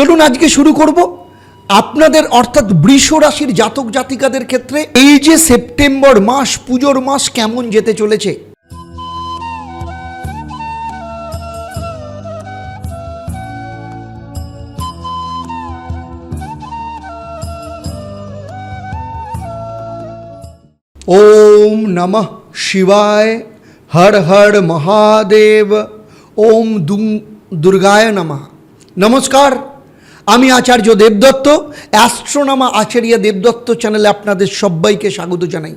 চলুন আজকে শুরু করব। আপনাদের অর্থাৎ বৃষ রাশির জাতক জাতিকাদের ক্ষেত্রে এই যে সেপ্টেম্বর মাস, পুজোর মাস কেমন যেতে চলেছে? ওম নমঃ শিবায়, হর হর মহাদেব, ওম দুর্গায় নমঃ। নমস্কার। আমি আচার্য দেবদত্ত, অ্যাস্ট্রোনামা আচার্য দেবদত্ত চ্যানেলে আপনাদের সবাইকে স্বাগত জানাই।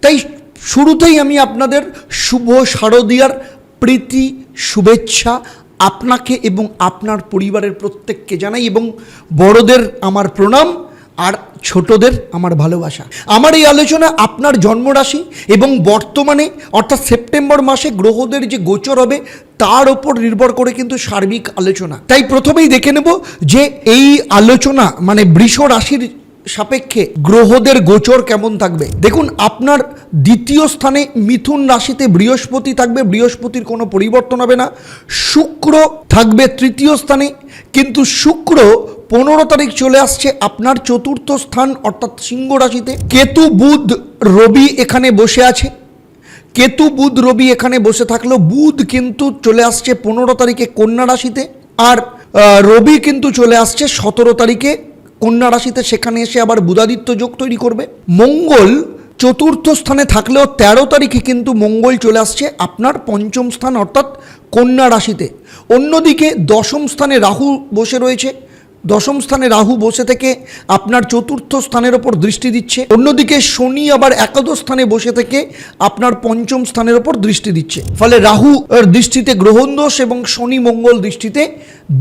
তাই শুরুতেই আমি আপনাদের শুভ শারদীয়ার প্রীতি, শুভেচ্ছা আপনাকে এবং আপনার পরিবারের প্রত্যেককে জানাই এবং বড়দের আমার প্রণাম। আর ছোটদের আমার ভালোবাসা। আমার এই আলোচনা আপনার জন্মরাশি এবং বর্তমানে, অর্থাৎ সেপ্টেম্বর মাসে গ্রহদের যে গোচর হবে, তার ওপর নির্ভর করে কিন্তু সার্বিক আলোচনা। তাই প্রথমেই দেখে নেব যে এই আলোচনা মানে বৃষ রাশির সাপেক্ষে গ্রহদের গোচর কেমন থাকবে। দেখুন, আপনার দ্বিতীয় স্থানে মিথুন রাশিতে বৃহস্পতি থাকবে, বৃহস্পতির কোনো পরিবর্তন হবে না। শুক্র থাকবে তৃতীয় স্থানে, কিন্তু শুক্র পনেরো তারিখ চলে আসছে আপনার চতুর্থ স্থান, অর্থাৎ সিংহ রাশিতে। কেতু, বুধ, রবি এখানে বসে আছে। কেতু, বুধ, রবি এখানে বসে থাকলেও বুধ কিন্তু চলে আসছে পনেরো তারিখে কন্যা রাশিতে। আর রবি কিন্তু চলে আসছে সতেরো তারিখে কন্যা রাশিতে। সেখানে এসে আবার বুধাদিত্য যোগ তৈরি করবে। মঙ্গল চতুর্থ স্থানে থাকলেও তেরো তারিখে কিন্তু মঙ্গল চলে আসছে আপনার পঞ্চম স্থান, অর্থাৎ কন্যা রাশিতে। অন্যদিকে দশম স্থানে রাহু বসে রয়েছে। দশম স্থানে রাহু বসে থেকে আপনার চতুর্থ স্থানের ওপর দৃষ্টি দিচ্ছে। অন্যদিকে শনি আবার একাদশ স্থানে বসে থেকে আপনার পঞ্চম স্থানের ওপর দৃষ্টি দিচ্ছে। ফলে রাহু দৃষ্টিতে গ্রহণ দোষ এবং শনি মঙ্গল দৃষ্টিতে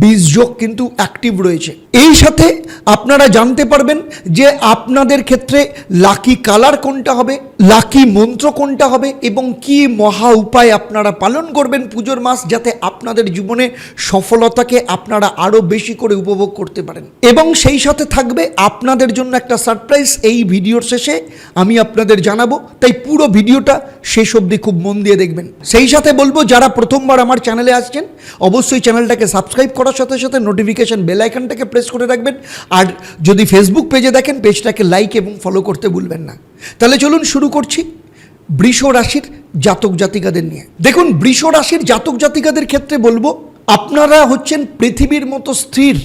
বীজযোগ কিন্তু অ্যাক্টিভ রয়েছে। এই সাথে আপনারা জানতে পারবেন যে আপনাদের ক্ষেত্রে লাকি কালার কোনটা হবে লাকি মন্ত্র কোনটা হবে এবং কি মহা উপায় আপনারা পালন করবেন পুজোর মাস যাতে আপনাদের জীবনে সফলতাকে আপনারা আরও বেশি করে উপভোগ করতে পারেন। এবং সেই সাথে থাকবে আপনাদের জন্য একটা সারপ্রাইজ এই ভিডিওর শেষে। আমি আপনাদের জানাব, তাই পুরো ভিডিওটা শেষ অবধি খুব মন দিয়ে দেখবেন। সেই সাথে বলব, যারা প্রথমবার আমার চ্যানেলে আসছেন, অবশ্যই চ্যানেলটাকে সাবস্ক্রাইব করার সাথে সাথে নোটিফিকেশন বেল আইকনটাকে প্রেস করে রাখবেন। আর যদি ফেসবুক পেজে দেখেন পেজটাকে লাইক এবং ফলো করতে ভুলবেন না। তাহলে চলুন শুরু করছি বৃষ রাশির জাতক জাতিকাদের নিয়ে। দেখুন বৃষ রাশির জাতক জাতিকাদের ক্ষেত্রে বলব আপনারা হচ্ছেন পৃথিবীর মতো স্থির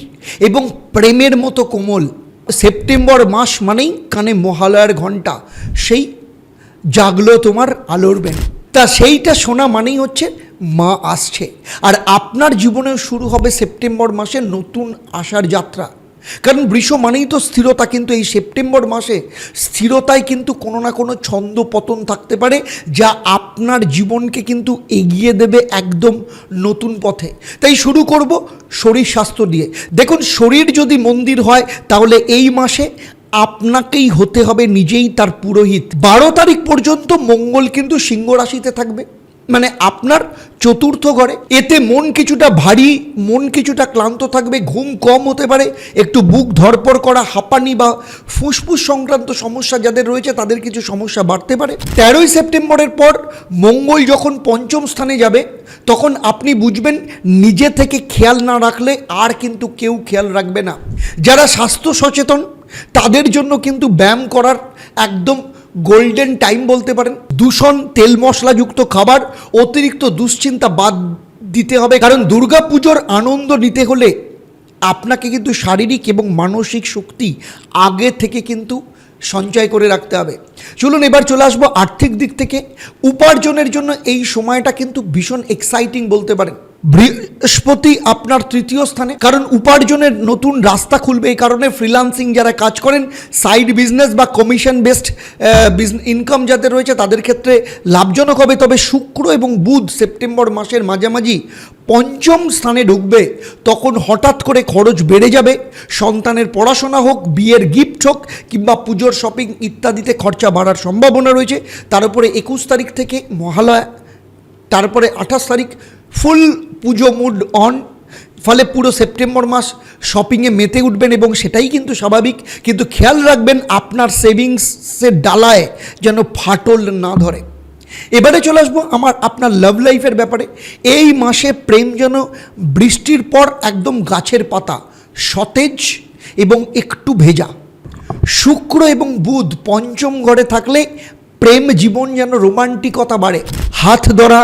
এবং প্রেমের মতো কোমল। সেপ্টেম্বর মাস মানেই কানে মহালয়ার ঘণ্টা সেই জাগলো তোমার আলোর বেন তা সেইটা শোনা মানেই হচ্ছে মা আসছে। আর আপনার জীবনেও শুরু হবে সেপ্টেম্বর মাসে নতুন আসার যাত্রা। কারণ বৃষ মানেই তো স্থিরতা কিন্তু এই সেপ্টেম্বর মাসে স্থিরতায় কিন্তু কোনো না কোনো ছন্দ পতন থাকতে পারে, যা আপনার জীবনকে কিন্তু এগিয়ে দেবে একদম নতুন পথে। তাই শুরু করব শরীর স্বাস্থ্য দিয়ে দেখুন, শরীর যদি মন্দির হয়, তাহলে এই মাসে আপনাকেই হতে হবে নিজেই তার পুরোহিত। বারো তারিখ পর্যন্ত মঙ্গল কিন্তু সিংহ রাশিতে থাকবে। মানে আপনার চতুর্থ ঘরে, এতে মন কিছুটা ভারী, মন কিছুটা ক্লান্ত থাকবে, ঘুম কম হতে পারে, একটু বুক ধরপড় করা, হাঁপানি বা ফুসফুস সংক্রান্ত সমস্যা যাদের রয়েছে, তাদের কিছু সমস্যা বাড়তে পারে। তেরোই সেপ্টেম্বরের পর মঙ্গল যখন পঞ্চম স্থানে যাবে, তখন আপনি বুঝবেন নিজে থেকে খেয়াল না রাখলে আর কিন্তু কেউ খেয়াল রাখবে না। যারা স্বাস্থ্য সচেতন, তাদের জন্য কিন্তু ব্যায়াম করার একদম গোল্ডেন টাইম বলতে পারেন। দূষণ, তেল মশলাযুক্ত খাবার, অতিরিক্ত দুশ্চিন্তা বাদ দিতে হবে। কারণ দুর্গা পুজোর আনন্দ নিতে হলে আপনাকে কিন্তু শারীরিক এবং মানসিক শক্তি আগে থেকে কিন্তু সঞ্চয় করে রাখতে হবে। চলুন এবার চলে আসব আর্থিক দিক থেকে। উপার্জনের জন্য এই সময়টা কিন্তু ভীষণ এক্সাইটিং বলতে পারেন। বৃহস্পতি আপনার তৃতীয় স্থানে। কারণ উপার্জনের নতুন রাস্তা খুলবে এই কারণে ফ্রিলান্সিং যারা কাজ করেন সাইড বিজনেস বা কমিশন বেসড ইনকাম যাদের রয়েছে, তাদের ক্ষেত্রে লাভজনক হবে। তবে শুক্র এবং বুধ সেপ্টেম্বর মাসের মাঝামাঝি পঞ্চম স্থানে ঢুকবে। তখন হঠাৎ করে খরচ বেড়ে যাবে। সন্তানের পড়াশোনা হোক, বিয়ের গিফট হোক, কিংবা পুজোর শপিং ইত্যাদিতে খরচা বাড়ার সম্ভাবনা রয়েছে। তার উপরে একুশ তারিখ থেকে মহালয়া, তারপরে আঠাশ তারিখ ফুল পুজো মুড অন, ফলে পুরো সেপ্টেম্বর মাস শপিংয়ে মেতে উঠবেন এবং সেটাই কিন্তু স্বাভাবিক। কিন্তু খেয়াল রাখবেন আপনার সেভিংসের ডালায় যেন ফাটল না ধরে। এবারে চলে আসব আমার, আপনার লাভ লাইফের ব্যাপারে। এই মাসে প্রেম যেন বৃষ্টির পর একদম গাছের পাতা, সতেজ এবং একটু ভেজা। শুক্র এবং বুধ পঞ্চম ঘরে থাকলে প্রেম জীবন যেন রোমান্টিকতা বাড়ে। হাত ধরা,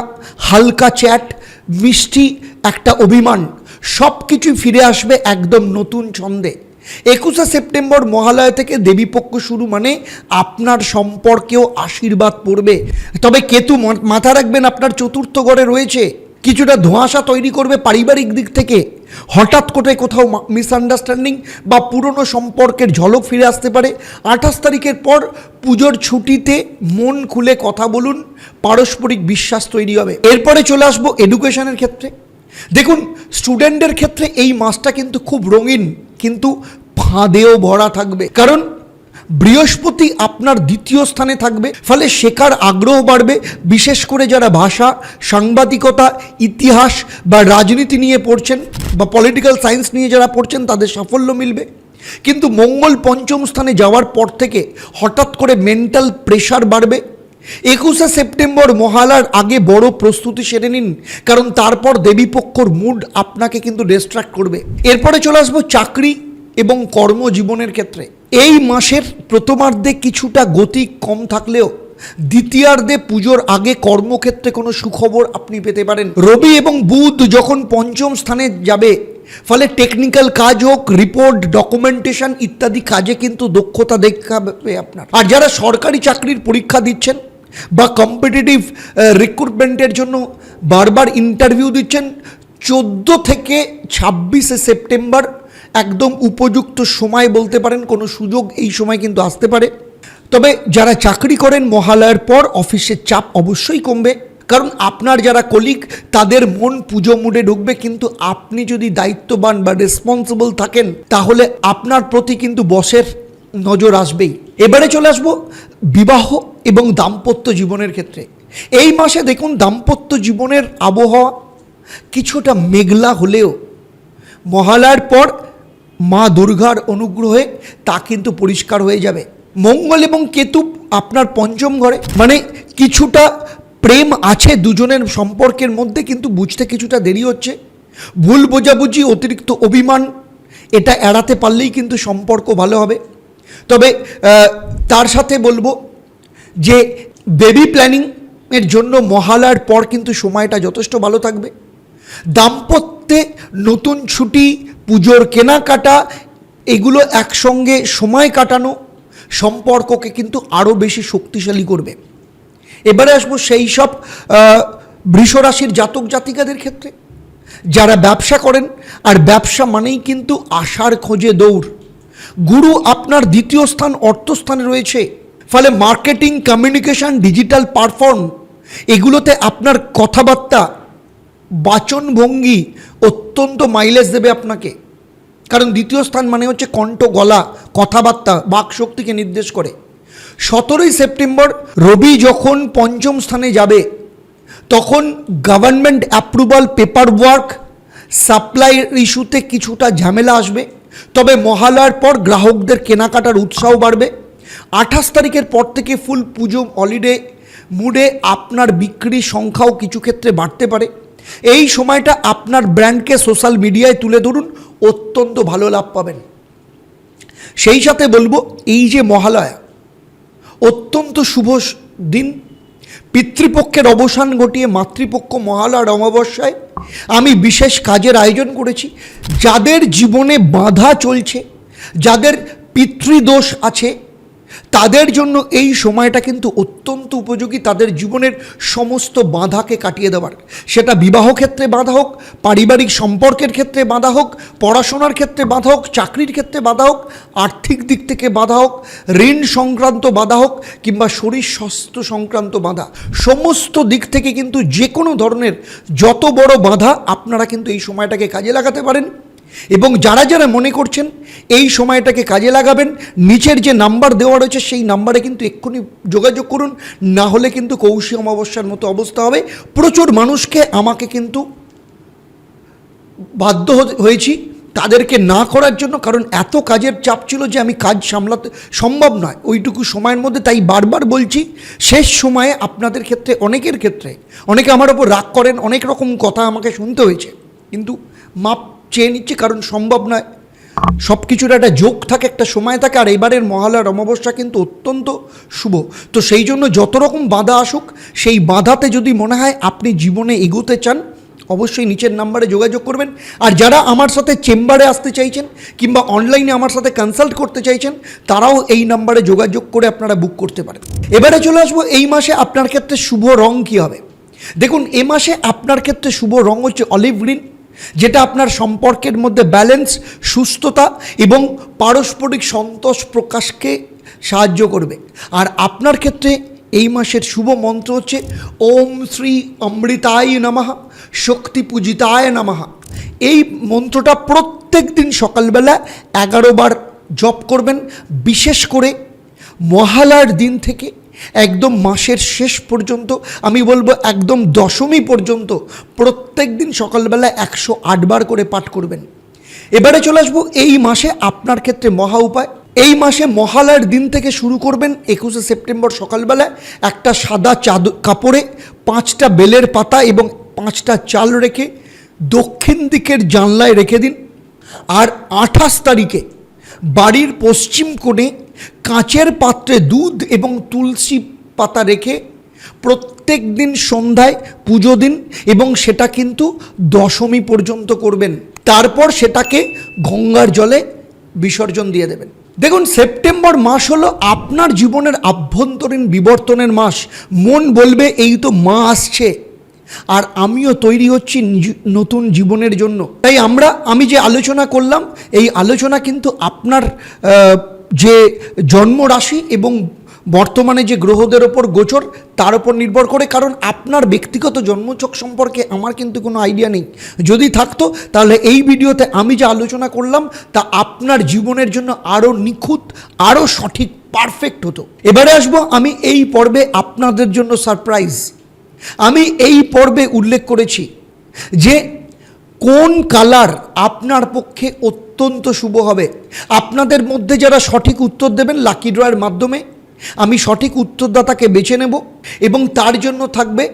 হালকা চ্যাট মিষ্টি একটা অভিমান। সব কিছুই ফিরে আসবে একদম নতুন ছন্দে। একুশে সেপ্টেম্বর মহালয় থেকে দেবীপক্ষ শুরু মানে আপনার সম্পর্কেও আশীর্বাদ পড়বে। তবে কেতু মাথা রাখবেন, আপনার চতুর্থ ঘরে রয়েছে। কিছুটা ধোঁয়াশা তৈরি করবে পারিবারিক দিক থেকে। হঠাৎ করে কোথাও মিসআন্ডারস্ট্যান্ডিং বা পুরনো সম্পর্কের ঝলক ফিরে আসতে পারে, আঠাশ তারিখের পর পুজোর ছুটিতে মন খুলে কথা বলুন, পারস্পরিক বিশ্বাস তৈরি হবে। এরপরে চলে আসব এডুকেশনের ক্ষেত্রে। দেখুন স্টুডেন্টের ক্ষেত্রে এই মাসটা কিন্তু খুব রঙিন, কিন্তু ফাঁদেও ভরা থাকবে। কারণ বৃহস্পতি আপনার দ্বিতীয় স্থানে থাকবে। ফলে শেখার আগ্রহ বাড়বে। বিশেষ করে যারা ভাষা, সাংবাদিকতা, ইতিহাস বা রাজনীতি নিয়ে পড়ছেন বা পলিটিক্যাল সায়েন্স নিয়ে যারা পড়ছেন, তাদের সাফল্য মিলবে। কিন্তু মঙ্গল পঞ্চম স্থানে যাওয়ার পর থেকে হঠাৎ করে মেন্টাল প্রেশার বাড়বে। একুশে সেপ্টেম্বর মহালার আগে বড় প্রস্তুতি সেরে নিন, কারণ তারপর দেবীপক্ষর মুড আপনাকে কিন্তু ডিস্ট্রাক্ট করবে। এরপরে চলে আসব চাকরি এবং কর্মজীবনের ক্ষেত্রে। এই মাসের প্রথমার্ধে কিছুটা গতি কম থাকলেও দ্বিতীয়ার্ধে পুজোর আগে কর্মক্ষেত্রে কোনো সুখবর আপনি পেতে পারেন। রবি এবং বুধ যখন পঞ্চম স্থানে যাবে, ফলে টেকনিক্যাল কাজ হোক রিপোর্ট ডকুমেন্টেশন ইত্যাদি কাজে কিন্তু দক্ষতা দেখাবে আপনার। আর যারা সরকারি চাকরির পরীক্ষা দিচ্ছেন বা কম্পিটিটিভ রিক্রুটমেন্টের জন্য বারবার ইন্টারভিউ দিচ্ছেন, চোদ্দ থেকে ছাব্বিশে সেপ্টেম্বর একদম উপযুক্ত সময় বলতে পারেন, কোনো সুযোগ এই সময় কিন্তু আসতে পারে। তবে যারা চাকরি করেন মহালয়ার পর অফিসের চাপ অবশ্যই কমবে। কারণ আপনার যারা কলিগ তাদের মন পুজো মুডে ঢুকবে, কিন্তু আপনি যদি দায়িত্ববান বা রেসপন্সিবল থাকেন, তাহলে আপনার প্রতি কিন্তু বসের নজর আসবেই। এবারে চলে আসব বিবাহ এবং দাম্পত্য জীবনের ক্ষেত্রে। এই মাসে দেখুন, দাম্পত্য জীবনের আবহাওয়া কিছুটা মেঘলা হলেও মহালয়ার পর মা দুর্গার অনুগ্রহে তা কিন্তু পরিষ্কার হয়ে যাবে। মঙ্গল এবং কেতু আপনার পঞ্চম ঘরে। মানে কিছুটা প্রেম আছে দুজনের সম্পর্কের মধ্যে, কিন্তু বুঝতে কিছুটা দেরি হচ্ছে। ভুল বোঝাবুঝি, অতিরিক্ত অভিমান, এটা এড়াতে পারলেই কিন্তু সম্পর্ক ভালো হবে। তবে তার সাথে বলব যে বেবি প্ল্যানিং এর জন্য মহালয়ার পর কিন্তু সময়টা যথেষ্ট ভালো থাকবে। দাম্পত্যে নতুন ছুটি পুজোর কেনাকাটা, এগুলো একসঙ্গে সময় কাটানো সম্পর্ককে কিন্তু আরও বেশি শক্তিশালী করবে। এবারে আসব সেই সব বৃষরাশির জাতক জাতিকাদের ক্ষেত্রে। যারা ব্যবসা করেন, আর ব্যবসা মানেই কিন্তু আশার খোঁজে দৌড়। গুরু আপনার দ্বিতীয় স্থান অর্থস্থানে রয়েছে। ফলে মার্কেটিং, কমিউনিকেশন, ডিজিটাল পারফর্ম, এগুলোতে আপনার কথাবার্তা বাচনভঙ্গি অত্যন্ত মাইলেজ দেবে আপনাকে। কারণ দ্বিতীয় স্থান মানে হচ্ছে কণ্ঠ, গলা, কথাবার্তা, বাকশক্তিকে নির্দেশ করে। সতেরোই সেপ্টেম্বর রবি যখন পঞ্চম স্থানে যাবে, তখন government approval paper work supply ইস্যুতে কিছুটা ঝামেলা আসবে। তবে মহালয়ার পর গ্রাহকদের কেনাকাটার উৎসাহ বাড়বে। আঠাশ তারিখের পর থেকে ফুল পুজো হলিডে মুডে আপনার বিক্রির সংখ্যাও কিছু ক্ষেত্রে বাড়তে পারে। এই সময়টা আপনার ব্র্যান্ডকে সোশ্যাল মিডিয়ায় তুলে ধরুন, অত্যন্ত ভালো লাভ পাবেন। সেই সাথে বলব, এই যে মহালয়া, অত্যন্ত শুভ দিন। পিতৃপক্ষের অবসান ঘটিয়ে মাতৃপক্ষ মহালয়ার অমাবস্যায় আমি বিশেষ কাজের আয়োজন করেছি। যাদের জীবনে বাধা চলছে, যাদের পিতৃদোষ আছে তাদের জন্য এই সময়টা কিন্তু অত্যন্ত উপযোগী তাদের জীবনের সমস্ত বাধাকে কাটিয়ে দেওয়ার। সেটা বিবাহ ক্ষেত্রে বাধা হোক, পারিবারিক সম্পর্কের ক্ষেত্রে বাধা হোক, পড়াশোনার ক্ষেত্রে বাধা হোক, চাকরির ক্ষেত্রে বাধা হোক, আর্থিক দিক থেকে বাধা হোক, ঋণ সংক্রান্ত বাধা হোক কিংবা শরীর স্বাস্থ্য সংক্রান্ত বাধা, সমস্ত দিক থেকে কিন্তু যে কোনো ধরনের যত বড় বাধা আপনারা কিন্তু এই সময়টাকে কাজে লাগাতে পারেন। এবং যারা যারা মনে করছেন এই সময়টাকে কাজে লাগাবেন, নিচের যে নাম্বার দেওয়া রয়েছে সেই নাম্বারে কিন্তু এক্ষুনি যোগাযোগ করুন, না হলে কিন্তু কৌশি অমাবস্যার মতো অবস্থা হবে। প্রচুর মানুষকে আমাকে কিন্তু বাধ্য হয়েছি তাদেরকে না করার জন্য, কারণ এত কাজের চাপ ছিল যে আমি কাজ সামলাতে সম্ভব নয়। ওইটুকু সময়ের মধ্যে তাই বারবার বলছি, শেষ সময়ে আপনাদের ক্ষেত্রে, অনেকের ক্ষেত্রে, অনেকে আমার ওপর রাগ করেন, অনেক রকম কথা আমাকে শুনতে হয়েছে। কিন্তু মাপ চেয়ে নিচ্ছে, কারণ সম্ভব নয়। সব কিছুর একটা যোগ থাকে, একটা সময় থাকে, আর এবারের মহালয়ার অমাবস্যা কিন্তু অত্যন্ত শুভ। তো সেই জন্য যত রকম বাধা আসুক, সেই বাধাতে যদি মনে হয় আপনি জীবনে এগোতে চান, অবশ্যই নিচের নাম্বারে যোগাযোগ করবেন। আর যারা আমার সাথে চেম্বারে আসতে চাইছেন, কিংবা অনলাইনে আমার সাথে কনসাল্ট করতে চাইছেন, তারাও এই নাম্বারে যোগাযোগ করে আপনারা বুক করতে পারেন। এবারে চলে আসব, এই মাসে আপনার ক্ষেত্রে শুভ রং কী হবে? দেখুন, এ মাসে আপনার ক্ষেত্রে শুভ রং হচ্ছে অলিভ গ্রিন যেটা আপনার সম্পর্কের মধ্যে ব্যালেন্স সুস্থতা এবং পারস্পরিক সন্তোষ প্রকাশকে সাহায্য করবে। আর আপনার ক্ষেত্রে এই মাসের শুভ মন্ত্র হচ্ছে, ওম শ্রী অমৃতায় নমঃ, শক্তি পূজিতায় নমঃ। এই মন্ত্রটা প্রত্যেক দিন সকালবেলা এগারো বার জপ করবেন। বিশেষ করে মহালার দিন থেকে একদম মাসের শেষ পর্যন্ত, আমি বলব একদম দশমী পর্যন্ত প্রত্যেক দিন সকালবেলা একশো আটবার করে পাঠ করবেন। এবারে চলে আসব, এই মাসে আপনার ক্ষেত্রে মহা উপায়। এই মাসে মহালয়ার দিন থেকে শুরু করবেন, একুশে সেপ্টেম্বর সকালবেলায় একটা সাদা চাদ কাপড়ে, পাঁচটা বেলের পাতা এবং পাঁচটা চাল রেখে দক্ষিণ দিকের জানলায় রেখে দিন। আর আঠাশ তারিখে বাড়ির পশ্চিম কোণে কাঁচের পাত্রে দুধ এবং তুলসী পাতা রেখে প্রত্যেক দিন সন্ধ্যায় পুজো দিন এবং সেটা কিন্তু দশমী পর্যন্ত করবেন। তারপর সেটাকে গঙ্গার জলে বিসর্জন দিয়ে দেবেন। দেখুন, সেপ্টেম্বর মাস হলো আপনার জীবনের আভ্যন্তরীণ বিবর্তনের মাস। মন বলবে, এই তো মা আসছে। আর আমিও তৈরি হচ্ছি নতুন জীবনের জন্য। তাই আমরা, আমি যে আলোচনা করলাম, এই আলোচনা কিন্তু আপনার যে জন্ম রাশি এবং বর্তমানে যে গ্রহদের ওপর গোচর, তার ওপর নির্ভর করে, কারণ আপনার ব্যক্তিগত জন্মচক সম্পর্কে আমার কিন্তু কোনো আইডিয়া নেই। যদি থাকতো, তাহলে এই ভিডিওতে আমি যে আলোচনা করলাম, তা আপনার জীবনের জন্য আরও নিখুঁত, আরও সঠিক, পারফেক্ট হতো। এবারে আসব আমি এই পর্বে আপনাদের জন্য সারপ্রাইজ। আমি এই পর্বে উল্লেখ করেছি যে কোন কালার আপনার পক্ষে অত্যন্ত শুভ হবে। আপনাদের মধ্যে যারা সঠিক উত্তর দেবেন লাকি ড্রয়ের মাধ্যমে, আমি সঠিক উত্তরদাতাকে বেছে নেব এবং তার জন্য থাকবে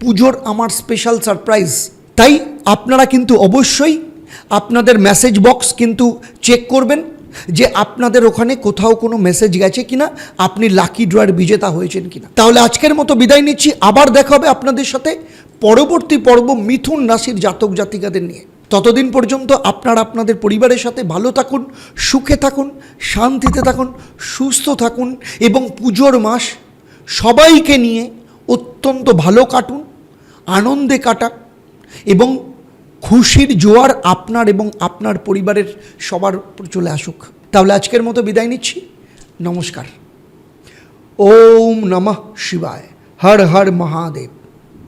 পুজোর আমার স্পেশাল সারপ্রাইজ তাই আপনারা কিন্তু অবশ্যই আপনাদের মেসেজ বক্স কিন্তু চেক করবেন যে আপনাদের ওখানে কোথাও কোনো মেসেজ গেছে কিনা, আপনি লাকি ড্রয়ের বিজেতা হয়েছেন কিনা। তাহলে আজকের মতো বিদায় নিচ্ছি, আবার দেখা হবে আপনাদের সাথে পরবর্তী পর্ব মিথুন রাশির জাতক জাতিকাদের নিয়ে। ততদিন পর্যন্ত আপনারা আপনাদের পরিবারের সাথে ভালো থাকুন, সুখে থাকুন, শান্তিতে থাকুন, সুস্থ থাকুন এবং পুজোর মাস সবাইকে নিয়ে অত্যন্ত ভালো কাটুন, আনন্দে কাটান এবং খুশির জোয়ার আপনার এবং আপনার পরিবারের সবার চলে আসুক। তাহলে আজকের মতো বিদায় নিচ্ছি। নমস্কার। ওম নমঃ শিবায়। হর হর মহাদেব।